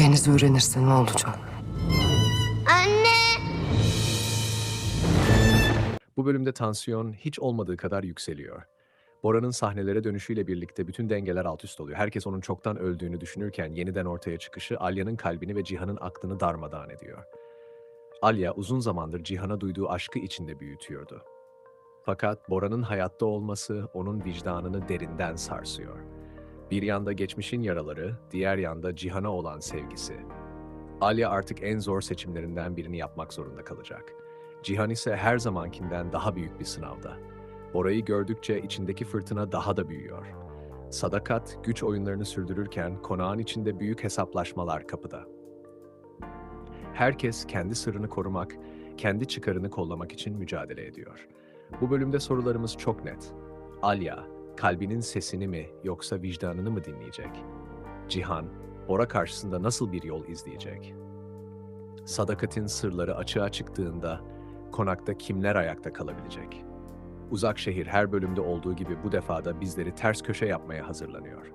Deniz öğrenirse ne olacak? Anne! Bu bölümde tansiyon hiç olmadığı kadar yükseliyor. Bora'nın sahnelere dönüşüyle birlikte bütün dengeler alt üst oluyor. Herkes onun çoktan öldüğünü düşünürken yeniden ortaya çıkışı Alya'nın kalbini ve Cihan'ın aklını darmadağın ediyor. Alya uzun zamandır Cihan'a duyduğu aşkı içinde büyütüyordu. Fakat Bora'nın hayatta olması onun vicdanını derinden sarsıyor. Bir yanda geçmişin yaraları, diğer yanda Cihan'a olan sevgisi. Alya artık en zor seçimlerinden birini yapmak zorunda kalacak. Cihan ise her zamankinden daha büyük bir sınavda. Bora'yı gördükçe içindeki fırtına daha da büyüyor. Sadakat, güç oyunlarını sürdürürken konağın içinde büyük hesaplaşmalar kapıda. Herkes kendi sırrını korumak, kendi çıkarını kollamak için mücadele ediyor. Bu bölümde sorularımız çok net. Alya, kalbinin sesini mi yoksa vicdanını mı dinleyecek? Cihan, Bora karşısında nasıl bir yol izleyecek? Sadakat'in sırları açığa çıktığında konakta kimler ayakta kalabilecek? Uzak şehir her bölümde olduğu gibi bu defada bizleri ters köşe yapmaya hazırlanıyor.